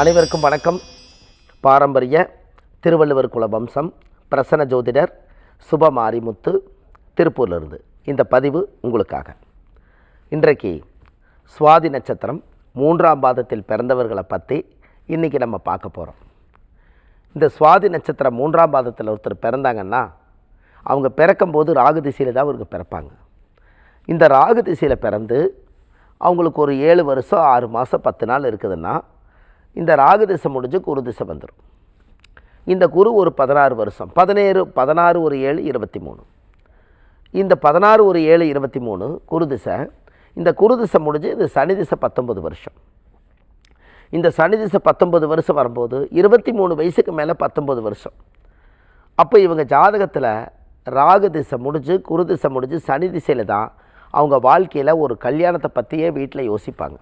அனைவருக்கும் வணக்கம். பாரம்பரிய திருவள்ளுவர் குல வம்சம் பிரசன்ன ஜோதிடர் சுபமாரிமுத்து திருப்பூர்லேருந்து இந்த பதிவு உங்களுக்காக. இன்றைக்கு சுவாதி நட்சத்திரம் மூன்றாம் பாதத்தில் பிறந்தவர்களை பற்றி இன்றைக்கி நம்ம பார்க்க போகிறோம் இந்த சுவாதி நட்சத்திரம் மூன்றாம் பாதத்தில் ஒருத்தர் பிறந்தாங்கன்னா அவங்க பிறக்கும்போது ராகு திசையில் தான் அவருக்கு பிறப்பாங்க. இந்த ராகு திசையில் பிறந்து அவங்களுக்கு ஒரு ஏழு வருஷம் ஆறு மாதம் பத்து நாள் இருக்குதுன்னா இந்த ராகு திசை முடிஞ்சு குரு திசை வந்துடும் இந்த குரு ஒரு பதினாறு வருஷம். பதினேழு பதினாறு ஒரு ஏழு இருபத்தி மூணு. இந்த பதினாறு ஒரு ஏழு இருபத்தி மூணு குரு திசை இந்த குரு திசை முடிஞ்சு இது சனி திசை பத்தொம்பது வருஷம். இந்த சனி திசை பத்தொம்பது வருஷம் வரும்போது இருபத்தி மூணு வயசுக்கு மேலே பத்தொம்பது வருஷம். அப்போ இவங்க ஜாதகத்தில் ராகு திசை முடிஞ்சு குரு திசை முடிஞ்சு சனி திசையில் தான் அவங்க வாழ்க்கையில் ஒரு கல்யாணத்தை பற்றியே வீட்டில் யோசிப்பாங்க.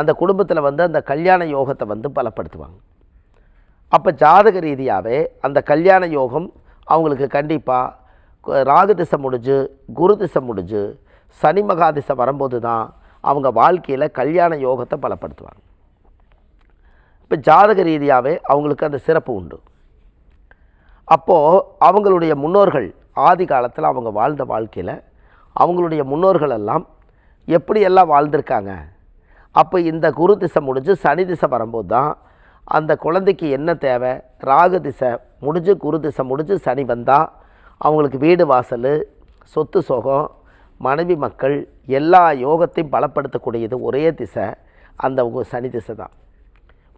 அந்த குடும்பத்தில் வந்து அந்த கல்யாண யோகத்தை வந்து பலப்படுத்துவாங்க. அப்போ ஜாதக ரீதியாகவே அந்த கல்யாண யோகம் அவங்களுக்கு கண்டிப்பாக ராகு திசை முடிஞ்சு குரு திசை முடிஞ்சு சனி மகா திசை வரும்போது தான் அவங்க வாழ்க்கையில் கல்யாண யோகத்தை பலப்படுத்துவாங்க. இப்போ ஜாதக ரீதியாகவே அவங்களுக்கு அந்த சிறப்பு உண்டு. அப்போது அவங்களுடைய முன்னோர்கள் ஆதி காலத்தில் அவங்க வாழ்ந்த வாழ்க்கையில் அவங்களுடைய முன்னோர்கள் எல்லாம் எப்படியெல்லாம் வாழ்ந்திருக்காங்க? அப்போ இந்த குரு திசை முடிஞ்சு சனி திசை வரும்போது தான் அந்த குழந்தைக்கு என்ன தேவை? ராகு திசை முடிஞ்சு குரு திசை முடிஞ்சு சனி வந்தால் அவங்களுக்கு வீடு வாசல் சொத்து சோகம் மனைவி மக்கள் எல்லா யோகத்தையும் பலப்படுத்தக்கூடியது ஒரே திசை அந்த சனி திசை தான்.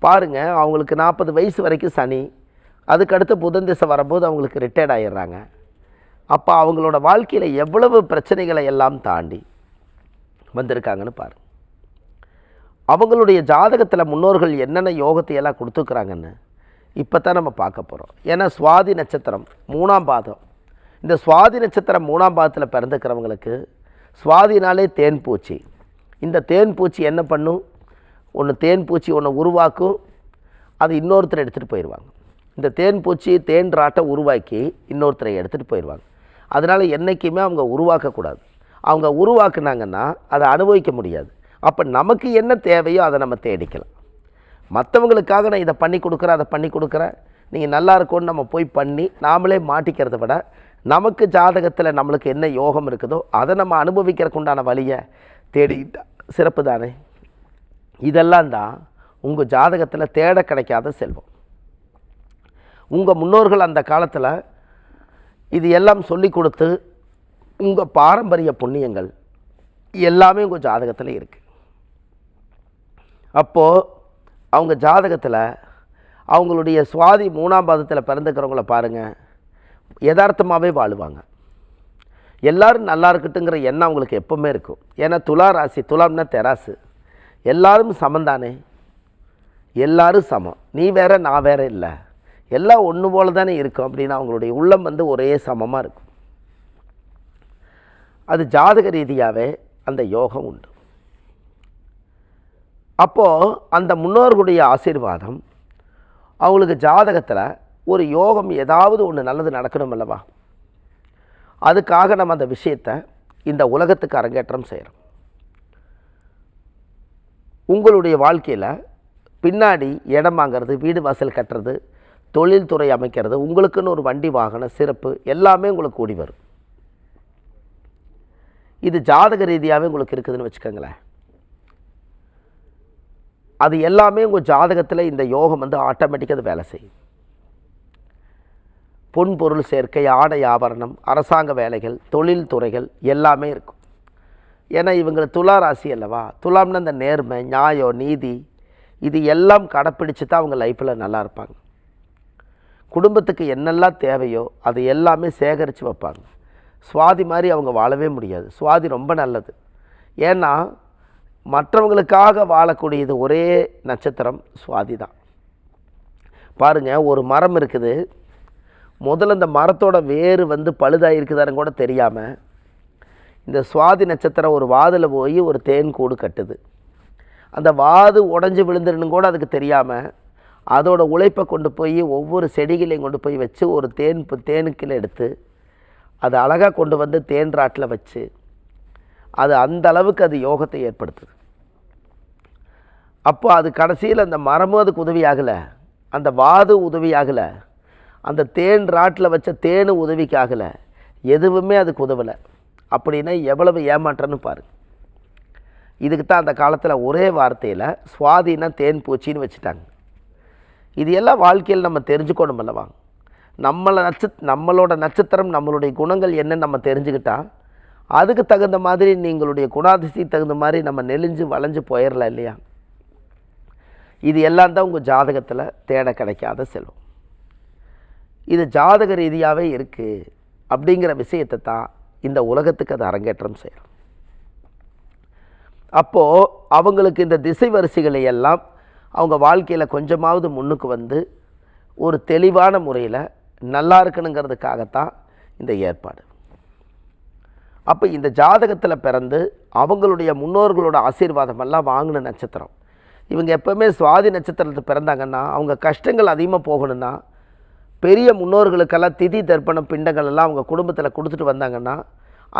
பாருங்கள் அவங்களுக்கு நாற்பது வயசு வரைக்கும் சனி அதுக்கடுத்து புதன் திசை வரும்போது அவங்களுக்கு ரிட்டையர்ட் ஆகிடுறாங்க அப்போ அவங்களோட வாழ்க்கையில் எவ்வளவு பிரச்சனைகளை எல்லாம் தாண்டி வந்திருக்காங்கன்னு பாருங்கள் அவங்களுடைய ஜாதகத்தில் முன்னோர்கள் என்னென்ன யோகத்தை எல்லாம் கொடுத்துருக்குறாங்கன்னு இப்போ தான் நம்ம பார்க்க போகிறோம் ஏன்னா சுவாதி நட்சத்திரம் மூணாம் பாதம். இந்த சுவாதி நட்சத்திரம் மூணாம் பாதத்தில் பிறந்துக்கிறவங்களுக்கு சுவாதினாலே தேன் பூச்சி. இந்த தேன் பூச்சி என்ன பண்ணும்? ஒன்று தேன் பூச்சி ஒன்று உருவாக்கும். அது இன்னொருத்தர் எடுத்துகிட்டு போயிடுவாங்க இந்த தேன் பூச்சி தேன் ராட்டை உருவாக்கி இன்னொருத்தரை எடுத்துகிட்டு போயிடுவாங்க அதனால் என்றைக்குமே அவங்க உருவாக்கக்கூடாது அவங்க உருவாக்குனாங்கன்னா அதை அனுபவிக்க முடியாது. அப்போ நமக்கு என்ன தேவையோ அதை நம்ம தேடிக்கலாம். மற்றவங்களுக்காக நான் இதை பண்ணி கொடுக்குறேன் அதை பண்ணி கொடுக்குறேன். நீங்கள் நல்லா இருக்கும்னு நம்ம போய் பண்ணி நாமளே மாட்டிக்கிறத விட நமக்கு ஜாதகத்தில் நம்மளுக்கு என்ன யோகம் இருக்குதோ அதை நம்ம அனுபவிக்கிறதுக்கு உண்டான வழியை தேடிக்கிட்டா சிறப்பு தானே? இதெல்லாம் தான் உங்கள் ஜாதகத்தில் தேட கிடைக்காத செல்வம். உங்கள் முன்னோர்கள் அந்த காலத்தில் இது எல்லாம் சொல்லி கொடுத்து உங்கள் பாரம்பரிய புண்ணியங்கள் எல்லாமே உங்கள் ஜாதகத்தில் இருக்குது அப்போது அவங்க ஜாதகத்தில் அவங்களுடைய சுவாதி மூணாம் பாதத்தில் பிறந்துக்கிறவங்கள பாருங்கள் யதார்த்தமாகவே வாழுவாங்க. எல்லோரும் நல்லா இருக்கட்டுங்கிற எண்ணம் அவங்களுக்கு எப்போவுமே இருக்கும். ஏன்னா துலா ராசி துலாம்னா தெராசு. எல்லாரும் சமந்தானே எல்லாரும் சமம். நீ வேற நான் வேற இல்லை. எல்லாம் ஒன்று போல தானே இருக்கும் அப்படின்னு அவங்களுடைய உள்ளம் வந்து ஒரே சமமாக இருக்கும். அது ஜாதக ரீதியாகவே அந்த யோகம் உண்டு. அப்போது அந்த முன்னோர்களுடைய ஆசீர்வாதம் அவங்களுக்கு ஜாதகத்தில் ஒரு யோகம் ஏதாவது ஒன்று நல்லது நடக்கணும் அல்லவா? அதுக்காக நம்ம அந்த விஷயத்தை இந்த உலகத்துக்கு அரங்கேற்றம் செய்கிறோம் உங்களுடைய வாழ்க்கையில் பின்னாடி இடம் வாங்கிறது வீடு வாசல் கட்டுறது தொழில்துறை அமைக்கிறது உங்களுக்குன்னு ஒரு வண்டி வாகனம் சிறப்பு எல்லாமே உங்களுக்கு கூடி வரும். இது ஜாதக ரீதியாகவே உங்களுக்கு இருக்குதுன்னு வச்சுக்கோங்களேன். அது எல்லாமே உங்கள் ஜாதகத்தில் இந்த யோகம் வந்து ஆட்டோமேட்டிக்காக அது வேலை செய்யும். பொன் பொருள் சேர்க்கை ஆடை ஆபரணம் அரசாங்க வேலைகள் தொழில் துறைகள் எல்லாமே இருக்கும். ஏன்னா இவங்க துலா ராசி அல்லவா? துலாம்னா இந்த நேர்மை நியாயம் நீதி இது எல்லாம் கடைப்பிடிச்சு தான் அவங்க லைஃப்பில் நல்லா இருப்பாங்க. குடும்பத்துக்கு என்னெல்லாம் தேவையோ அது எல்லாமே சேகரித்து வைப்பாங்க. சுவாதி மாதிரி அவங்க வாழவே முடியாது. சுவாதி ரொம்ப நல்லது. ஏன்னா மற்றவங்களுக்காக வாழக்கூடியது ஒரே நட்சத்திரம் சுவாதி தான். பாருங்கள் ஒரு மரம் இருக்குது. முதல்ல இந்த மரத்தோட வேர் வந்து பழுதாக இருக்குதான்னு கூட தெரியாமல் இந்த சுவாதி நட்சத்திரம் ஒரு வாதில் போய் ஒரு தேன் கூடு கட்டுது. அந்த வாது உடஞ்சி விழுந்துருன்னு கூட அதுக்கு தெரியாமல் அதோட உழைப்பை கொண்டு போய் ஒவ்வொரு செடிகளையும் கொண்டு போய் வச்சு ஒரு தேன் தேனுக்கில் எடுத்து அதை அழகாக கொண்டு வந்து தேன் ராட்டில் வச்சு அது அந்த அளவுக்கு அது யோகத்தை ஏற்படுத்துது. அப்போ அது கடைசியில் அந்த மரமும் அதுக்கு உதவியாகலை. அந்த வாது உதவியாகலை. அந்த தேன் ராட்டில் வச்ச தேனு உதவிக்கு ஆகலை எதுவுமே அதுக்கு உதவலை. அப்படின்னா எவ்வளவு ஏமாற்றன்னு பாரு இதுக்கு தான் அந்த காலத்தில் ஒரே வார்த்தையில் சுவாதினா தேன் பூச்சின்னு வச்சுட்டாங்க. இது எல்லாம் வாழ்க்கையில் நம்ம தெரிஞ்சுக்கணும் அல்லவா நம்மளை நட்சத் நம்மளோட நட்சத்திரம் நம்மளுடைய குணங்கள் என்னன்னு நம்ம தெரிஞ்சுக்கிட்டால் அதுக்கு தகுந்த மாதிரி நீங்களுடைய குணாதிசைக்கு தகுந்த மாதிரி நம்ம நெளிஞ்சு வளைஞ்சு போயிடலாம் இல்லையா? இது எல்லாம் தான் உங்கள் ஜாதகத்தில் தேட கிடைக்காத செல்வம். இது ஜாதக ரீதியாகவே இருக்குது அப்படிங்கிற விஷயத்தை தான் இந்த உலகத்துக்கு அது அரங்கேற்றம் செய்கிறோம் அப்போது அவங்களுக்கு இந்த திசை வரிசைகளை எல்லாம் அவங்க வாழ்க்கையில் கொஞ்சமாவது முன்னுக்கு வந்து ஒரு தெளிவான முறையில் நல்லா இருக்கணுங்கிறதுக்காகத்தான் இந்த ஏற்பாடு. அப்போ இந்த ஜாதகத்தில் பிறந்து அவங்களுடைய முன்னோர்களோட ஆசீர்வாதம் எல்லாம் வாங்கின நட்சத்திரம். இவங்க எப்போவுமே சுவாதி நட்சத்திரத்தில் பிறந்தாங்கன்னா அவங்க கஷ்டங்கள் அதிகமாக போகணும்னா பெரிய முன்னோர்களுக்கெல்லாம் திதி தர்ப்பணம் பிண்டங்கள் எல்லாம் அவங்க குடும்பத்தில் கொடுத்துட்டு வந்தாங்கன்னா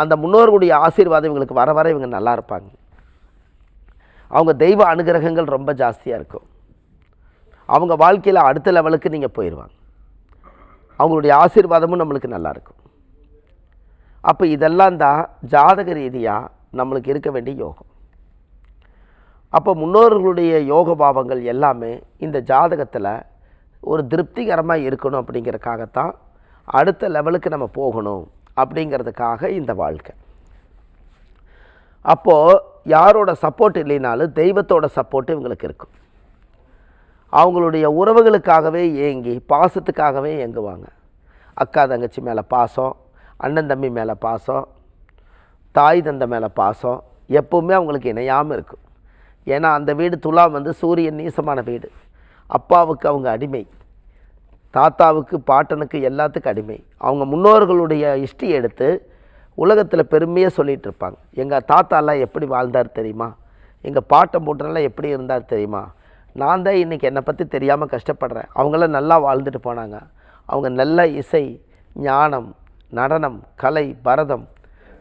அந்த முன்னோர்களுடைய ஆசீர்வாதம் இவங்களுக்கு வர வர இவங்க நல்லா இருப்பாங்க. அவங்க தெய்வ அனுகிரகங்கள் ரொம்ப ஜாஸ்தியாக இருக்கும். அவங்க வாழ்க்கையில் அடுத்த லெவலுக்கு நீங்கள் போயிடுவாங்க அவங்களுடைய ஆசீர்வாதமும் நம்மளுக்கு நல்லா இருக்கும். அப்போ இதெல்லாம் தான் ஜாதக ரீதியாக நம்மளுக்கு இருக்க வேண்டிய யோகம். அப்போ முன்னோர்களுடைய யோக பாவங்கள் எல்லாமே இந்த ஜாதகத்தில் ஒரு திருப்திகரமாக இருக்கணும் அப்படிங்கிறதுக்காகத்தான் அடுத்த லெவலுக்கு நம்ம போகணும் அப்படிங்கிறதுக்காக இந்த வாழ்க்கை. அப்போது யாரோட சப்போர்ட் இல்லைனாலும் தெய்வத்தோட சப்போர்ட் இவங்களுக்கு இருக்கும். அவங்களுடைய உறவுகளுக்காகவே ஏங்கி பாசத்துக்காகவே ஏங்குவாங்க. அக்கா தங்கச்சி மேலே பாசம் அண்ணன் தம்பி மேலே பாசம் தாய் தந்தை மேலே பாசம் எப்பவுமே அவங்களுக்கு இணையாமல் இருக்கும். ஏன்னா அந்த வீடு துலாம் வந்து சூரியன் நீசமான வீடு. அப்பாவுக்கு அவங்க அடிமை. தாத்தாவுக்கு பாட்டனுக்கு எல்லாத்துக்கும் அடிமை. அவங்க முன்னோர்களுடைய ஹிஸ்ட்ரி எடுத்து உலகத்தில் பெருமையாக சொல்லிகிட்டு இருப்பாங்க. எங்கள் தாத்தாலாம் எப்படி வாழ்ந்தார் தெரியுமா? எங்கள் பாட்டம் பூட்டனெல்லாம் எப்படி இருந்தார் தெரியுமா? நான் தான் இன்றைக்கி என்னை பற்றி தெரியாமல் கஷ்டப்படுறேன். அவங்களாம் நல்லா வாழ்ந்துட்டு போனாங்க. அவங்க நல்ல இசை ஞானம் நடனம் கலை பரதம்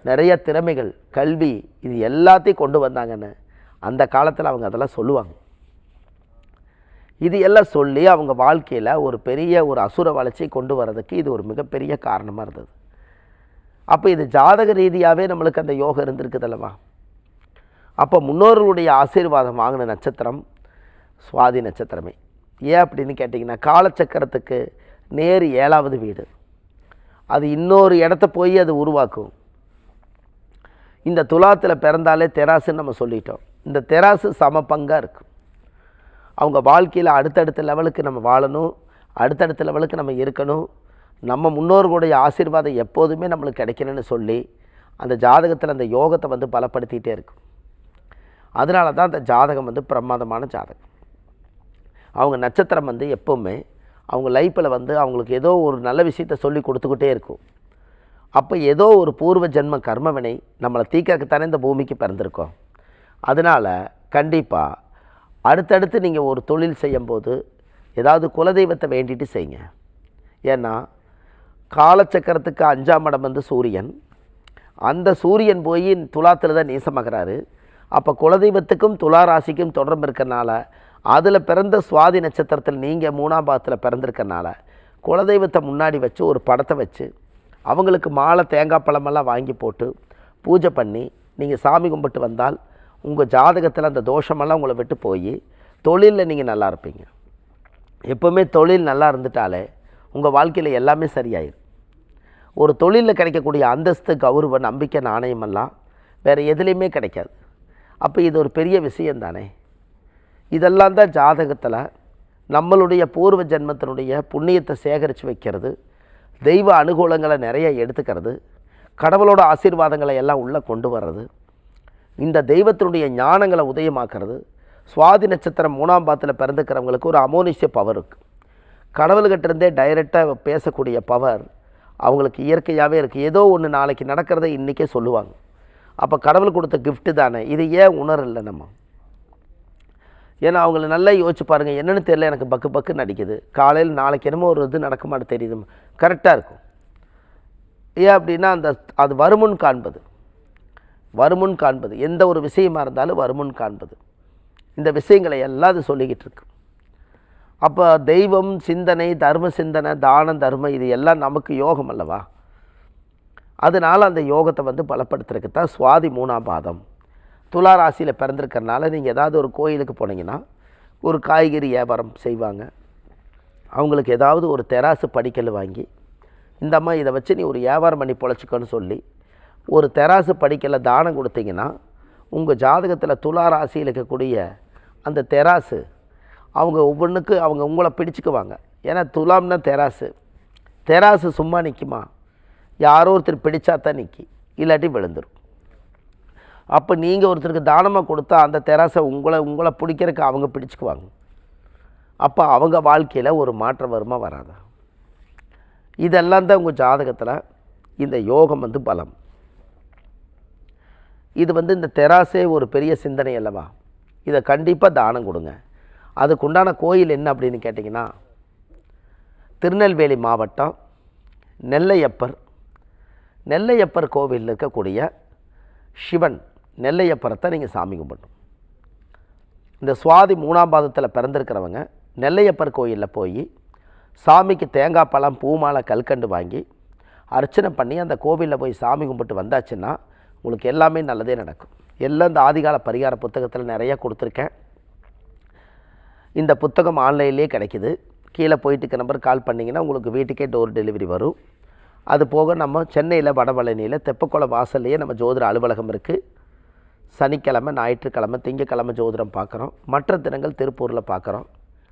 நிறைய திறமைகள் கல்வி இது எல்லாத்தையும் கொண்டு வந்தாங்கன்னு அந்த காலத்தில் அவங்க அதெல்லாம் சொல்லுவாங்க. இது எல்லாம் சொல்லி அவங்க வாழ்க்கையில் ஒரு பெரிய ஒரு அசுர வளர்ச்சியை கொண்டு வர்றதுக்கு இது ஒரு மிகப்பெரிய காரணமாக இருந்தது. அப்போ இது ஜாதக ரீதியாகவே நம்மளுக்கு அந்த யோகம் இருந்திருக்குதல்லவா அப்போ முன்னோர்களுடைய ஆசீர்வாதம் வாங்கின நட்சத்திரம் சுவாதி நட்சத்திரமே. ஏன் அப்படின்னு கேட்டிங்கன்னா காலச்சக்கரத்துக்கு நேர் ஏழாவது வீடு. அது இன்னொரு இடத்த போய் அது உருவாக்கும். இந்த துலாத்தில் பிறந்தாலே தெராசுன்னு நம்ம சொல்லிட்டோம். இந்த தெராசு சம பங்காக இருக்கும். அவங்க வாழ்க்கையில் அடுத்தடுத்த லெவலுக்கு நம்ம வாழணும். அடுத்தடுத்த லெவலுக்கு நம்ம இருக்கணும். நம்ம முன்னோர்களுடைய ஆசீர்வாதம் எப்போதுமே நம்மளுக்கு கிடைக்கணும்னு சொல்லி அந்த ஜாதகத்தில் அந்த யோகத்தை வந்து பலப்படுத்திகிட்டே இருக்கும். அதனால தான் அந்த ஜாதகம் வந்து பிரமாதமான ஜாதகம். அவங்க நட்சத்திரம் வந்து எப்போவுமே அவங்க லைஃப்பில் வந்து அவங்களுக்கு ஏதோ ஒரு நல்ல விஷயத்த சொல்லி கொடுத்துக்கிட்டே இருக்கும். அப்போ ஏதோ ஒரு பூர்வ ஜென்ம கர்மவினை நம்மளை தீக்கிறதுக்கு இந்த பூமிக்கு பிறந்திருக்கோம். அதனால் கண்டிப்பாக அடுத்தடுத்து நீங்கள் ஒரு தொழில் செய்யும்போது ஏதாவது குலதெய்வத்தை வேண்டிட்டு செய்யுங்க. ஏன்னா காலச்சக்கரத்துக்கு அஞ்சாம் இடம் வந்து சூரியன். அந்த சூரியன் போய் துலாத்தில் தான் நீசமாகிறாரு. அப்போ குலதெய்வத்துக்கும் துலா ராசிக்கும் தொடர்பு இருக்கிறனால அதில் பிறந்த சுவாதி நட்சத்திரத்தில் நீங்கள் மூணாம் பாதத்தில் பிறந்திருக்கனால குலதெய்வத்தை முன்னாடி வச்சு ஒரு படத்தை வச்சு அவங்களுக்கு மாலை தேங்காய் பழமெல்லாம் வாங்கி போட்டு பூஜை பண்ணி நீங்கள் சாமி கும்பிட்டு வந்தால் உங்கள் ஜாதகத்தில் அந்த தோஷமெல்லாம் உங்களை விட்டு போய் தொழிலில் நீங்கள் நல்லா இருப்பீங்க. எப்போவுமே தொழில் நல்லா இருந்துட்டாலே உங்கள் வாழ்க்கையில் எல்லாமே சரியாயிடும் ஒரு தொழிலில் கிடைக்கக்கூடிய அந்தஸ்து கௌரவ நம்பிக்கை நாணயமெல்லாம் வேறு எதுலேயுமே கிடைக்காது. அப்போ இது ஒரு பெரிய விஷயம் தானே இதெல்லாம் தான் ஜாதகத்தில் நம்மளுடைய பூர்வ ஜென்மத்தினுடைய புண்ணியத்தை சேகரித்து வைக்கிறது தெய்வ அனுகூலங்களை நிறைய எடுத்துக்கிறது கடவுளோட ஆசீர்வாதங்களை எல்லாம் உள்ளே கொண்டு வர்றது இந்த தெய்வத்தினுடைய ஞானங்களை உதயமாக்குறது சுவாதி நட்சத்திரம் மூணாம் பாத்தில் பிறந்துக்கிறவங்களுக்கு ஒரு அமோனிஷிய பவர் இருக்குது கடவுள்கிட்டருந்தே டைரெக்டாக பேசக்கூடிய பவர் அவங்களுக்கு இயற்கையாகவே இருக்குது ஏதோ ஒன்று நாளைக்கு நடக்கிறத இன்றைக்கே சொல்லுவாங்க. அப்போ கடவுள் கொடுத்த கிஃப்ட்டு தானே? இது ஏன் உணரல நம்ம? ஏன்னா அவங்கள நல்லா யோசிச்சு பாருங்கள் என்னென்னு தெரியல எனக்கு பக்கு பக்கு நடிக்குது காலையில் நாளைக்கு என்னமோ ஒரு இது நடக்கமாட்டே தெரியுது. கரெக்டாக இருக்கும். ஏன் அப்படின்னா அந்த அது வருமுன் காண்பது. வருமுன் காண்பது. எந்த ஒரு விஷயமா இருந்தாலும் வருமுன் காண்பது. இந்த விஷயங்களை எல்லாம் அது சொல்லிக்கிட்டு இருக்கு. அப்போ தெய்வம் சிந்தனை தர்ம சிந்தனை தானம் தர்மம் இது எல்லாம் நமக்கு யோகம் அல்லவா? அதனால் அந்த யோகத்தை வந்து பலப்படுத்துறதுக்கு தான் சுவாதி மூணாம் பாதம். துலா ராசியில் பிறந்திருக்கறனால நீங்கள் ஏதாவது ஒரு கோயிலுக்கு போனீங்கன்னா ஒரு காய்கறி வியாபாரம் செய்வாங்க. அவங்களுக்கு ஏதாவது ஒரு தெராசு படிக்கல் வாங்கி இந்த அம்மா இதை வச்சு நீ ஒரு வியாபாரம் பண்ணி பொழைச்சிக்கோன்னு சொல்லி ஒரு தெராசு படிக்கலை தானம் கொடுத்தீங்கன்னா உங்கள் ஜாதகத்தில் துலா ராசியில் இருக்கக்கூடிய அந்த தெராசு அவங்க ஒவ்வொன்றுக்கு அவங்க உங்களை பிடிச்சிக்குவாங்க. ஏன்னா துலாம்னா தெராசு. தெராசு சும்மா நிற்குமா யாரோ ஒருத்தர் பிடிச்சா தான் நிற்கி இல்லாட்டி விழுந்துடும் அப்போ நீங்கள் ஒருத்தருக்கு தானமாக கொடுத்தா அந்த தெராசை உங்களை உங்களை பிடிக்கிறதுக்கு அவங்க பிடிச்சிக்குவாங்க. அப்போ அவங்க வாழ்க்கையில் ஒரு மாற்றம் வருமா வராதா? இதெல்லாம் தான் உங்கள் ஜாதகத்தில் இந்த யோகம் வந்து பலம். இது வந்து இந்த தெராசே ஒரு பெரிய சிந்தனை அல்லவா? இதை கண்டிப்பாக தானம் கொடுங்க. அதுக்குண்டான கோயில் என்ன அப்படின்னு கேட்டிங்கன்னா திருநெல்வேலி மாவட்டம் நெல்லையப்பர். நெல்லையப்பர் கோவிலில் இருக்கக்கூடிய சிவன் நெல்லையப்பரத்தை நீங்கள் சாமி கும்பிடணும். இந்த சுவாதி மூணாம் பாதத்தில் பிறந்திருக்கிறவங்க நெல்லையப்பர் கோயிலில் போய் சாமிக்கு தேங்காய் பழம் பூமாலை கல்கண்டு வாங்கி அர்ச்சனை பண்ணி அந்த கோவிலில் போய் சாமி கும்பிட்டு வந்தாச்சுன்னா உங்களுக்கு எல்லாமே நல்லதே நடக்கும். எல்லாம் இந்த ஆதிகால பரிகார புத்தகத்தில் நிறைய கொடுத்துருக்கேன். இந்த புத்தகம் ஆன்லைன்லேயே கிடைக்கிது. கீழே போயிட்டு இருக்க நம்பர் கால் பண்ணிங்கன்னா உங்களுக்கு வீட்டுக்கே டோர் டெலிவரி வரும். அது போக நம்ம சென்னையில் வடபழனியில் தெப்பக்குளம் வாசல்லையே நம்ம ஜோதிட அலுவலகம் இருக்குது சனிக்கிழமை ஞாயிற்றுக்கிழமை திங்கக்கிழமை ஜோதிடம் பார்க்குறோம். மற்ற தினங்கள் திருப்பூரில் பார்க்குறோம்.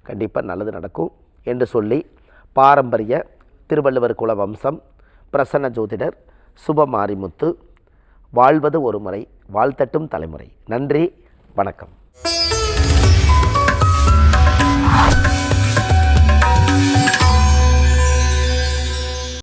கண்டிப்பாக நல்லது நடக்கும் என்று சொல்லி பாரம்பரிய திருவள்ளுவர் குல வம்சம் பிரசன்ன ஜோதிடர் சுபமாரிமுத்து வாழ்வது ஒரு முறை வாழ்த்தட்டும் தலைமுறை. நன்றி வணக்கம்.